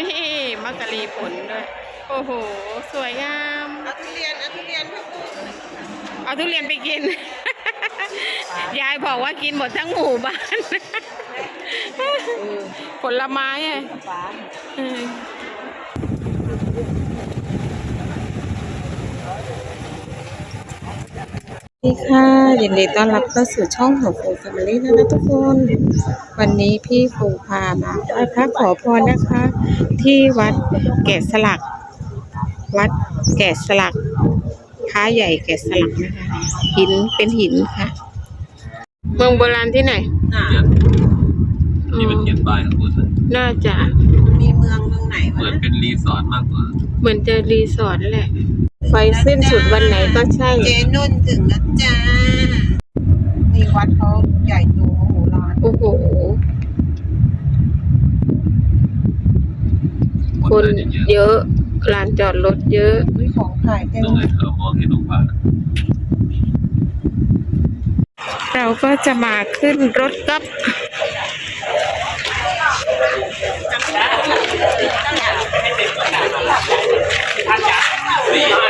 นี่มักกะลีผลด้วย โอ้โห สวยงาม เอาทุเรียนเอาทุเรียนพี่ปุ๊เอาทุเรียนไปกิน ยายบอกว่ากินหมดทั้งหมู่บ้าน ผลไม้อะฟ้าเออสวัส ดีค่ะยินดีต้อนรับเข้าสู่ช่องของฟูแฟมิลี่นะคะทุกคน วันนี้พี่ฟูพามาไหว้พระขอพรนะคะ ที่วัดแกะสลัก วัดแกะสลักพระใหญ่แกะสลักนะคะหินเป็นหินค่ะ เมืองโบราณที่ไหนน่ะที่มันเขียนป้ายข้างบนน่ะน่าจะมันมีเมืองเมืองไหนเหมืวะอนเป็นรีสอร์ทมากกว่า เหมือนจะรีสอร์ทแหละ ไฟสิ้นสุดวันไหนก็ใช่ เจนุ่นถึงแล้วจ้านี่วัดเขาใหญ่โตโหฬารโอ้โห คนน่าจะเยอะลานจอดรถเยอะ มีของขายเต็มต้องให้เธอมองเห็นองค์พระเราก็จะมาขึ้นรถกับเนี่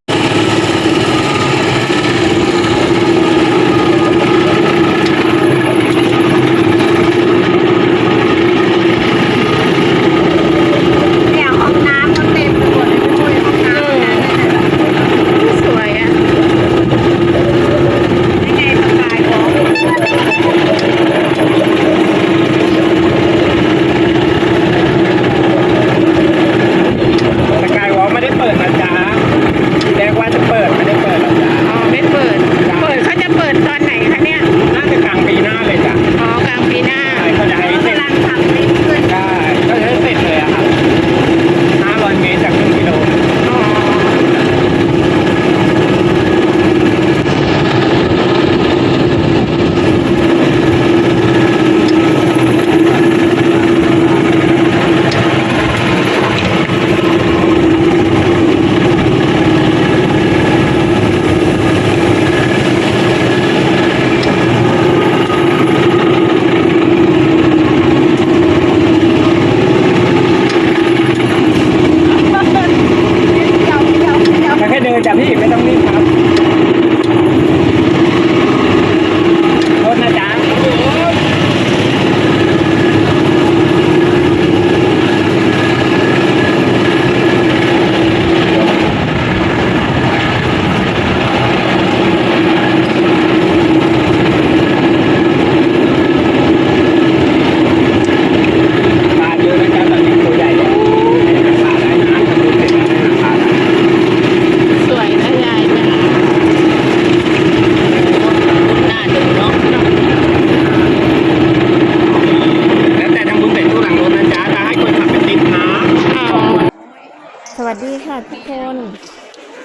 ดีค่ะทุกคน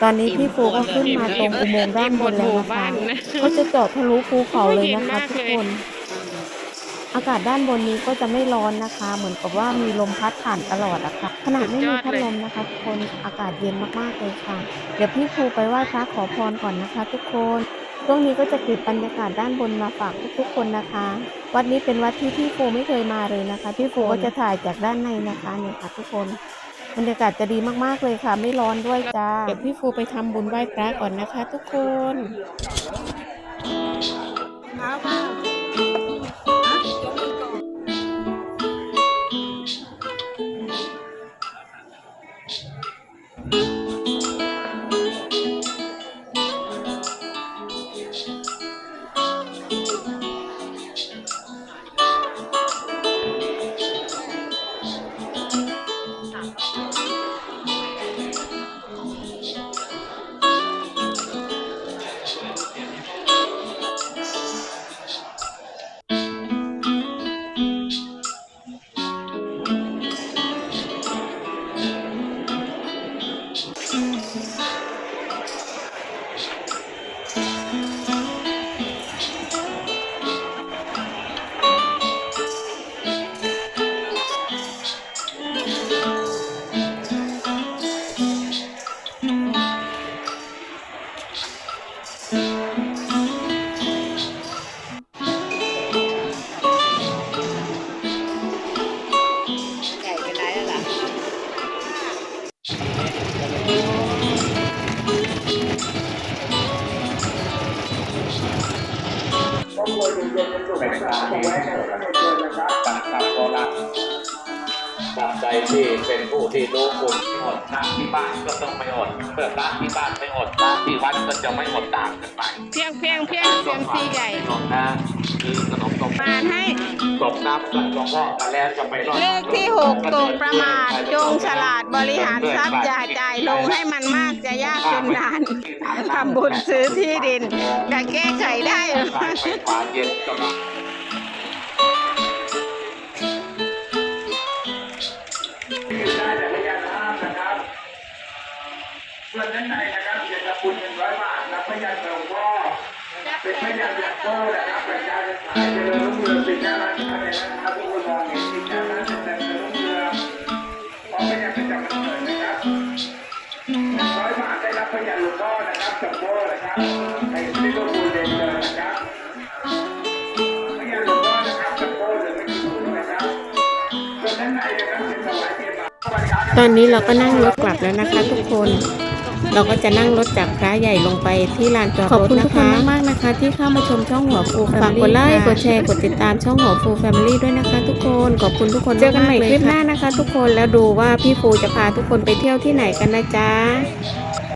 ตอนนี้พี่ฟูก็ขึ้นมาตรงอุโมงค์ด้านบนแล้วนะคะเขาจะเจาะทะลุภูเขาเลยนะคะทุกคน อากาศด้านบนนี้ก็จะไม่ร้อนนะคะ เหมือนกับว่ามีลมพัดผ่านตลอดอะค่ะขนาดไม่มีพัดลมนะคะทุกคนอากาศเย็นมากๆเลยค่ะ เดี๋ยวพี่ฟูไปไหว้พระขอพรก่อนนะคะ ทุกคนช่วงนี้ก็จะเก็บบรรยากาศด้านบนมาฝากทุกๆคนนะคะ วัดนี้เป็นวัดที่พี่ฟูไม่เคยมาเลยนะคะ พี่ฟูก็จะถ่ายจากด้านในนะคะเนี่ยค่ะทุกคน บรรยากาศจะดีมากๆเลยค่ะ ไม่ร้อนด้วยจ้า เดี๋ยวพี่ฟูไปทำบุญไหว้พระก่อนนะคะ ทุกคน ต่างๆโบราณ ตามใดที่เป็นผู้ที่รู้คุณอดน้ำที่บ้านก็ต้องไม่อดเมื่อน้ำที่บ้านไม่อดน้ำที่วัดก็จะไม่อดตามกันไปเพียงเพียงเพียงเสียงซีใหญ่ขนมนะคือขนมตกมาให้ตกน้ำกับหลวงพ่อมาแล้วจะไปรอดเลขที่หกตกประมาทจงฉลาดบริหารทรัพย์อย่าจ่ายลงให้มันมากจะยากจนนานทำบุญซื้อที่ดินจะแก้ไขได้หรือ ส่วนด้านในนะครับจะทำบุญหนึ่งร้อยบาทรับพยานหลวงพ่อเป็นพยานหลวงพ่อนะครับประชาชนสายเจริญรุ่งเรืองสินค้าร้านค้าในร้านค้าทุกคนมองเห็นสินค้าร้านเจริญรุ่งเรืองพร้อมพยานประจำวันเกิดนะครับร้อยบาทได้รับพยานหลวงพ่อนะครับจัมโบ้นะครับใครไม่ได้ร่วมบุญเรียนเชิญนะครับพยานหลวงพ่อนะครับจัมโบ้หรือไม่กี่บุญนะครับส่วนด้านในนะครับเป็นถวายเทียนตอนนี้เราก็นั่งรถกลับแล้วนะคะทุกคน เราก็จะนั่งรถจากพระใหญ่ลงไปที่ลานจอดรถนะคะ ขอบคุณทุกคนมากๆนะคะ ที่เข้ามาชมช่องหัวฟูฝากกดไลค์กดแชร์กดติดตามช่องหัวฟูแฟมิลี่ด้วยนะคะทุกคนขอบคุณทุกคนเจอกันใหม่คลิปหน้านะคะ ทุกคนแล้วดูว่าพี่ฟูจะพาทุกคนไปเที่ยวที่ไหนกันนะจ๊ะ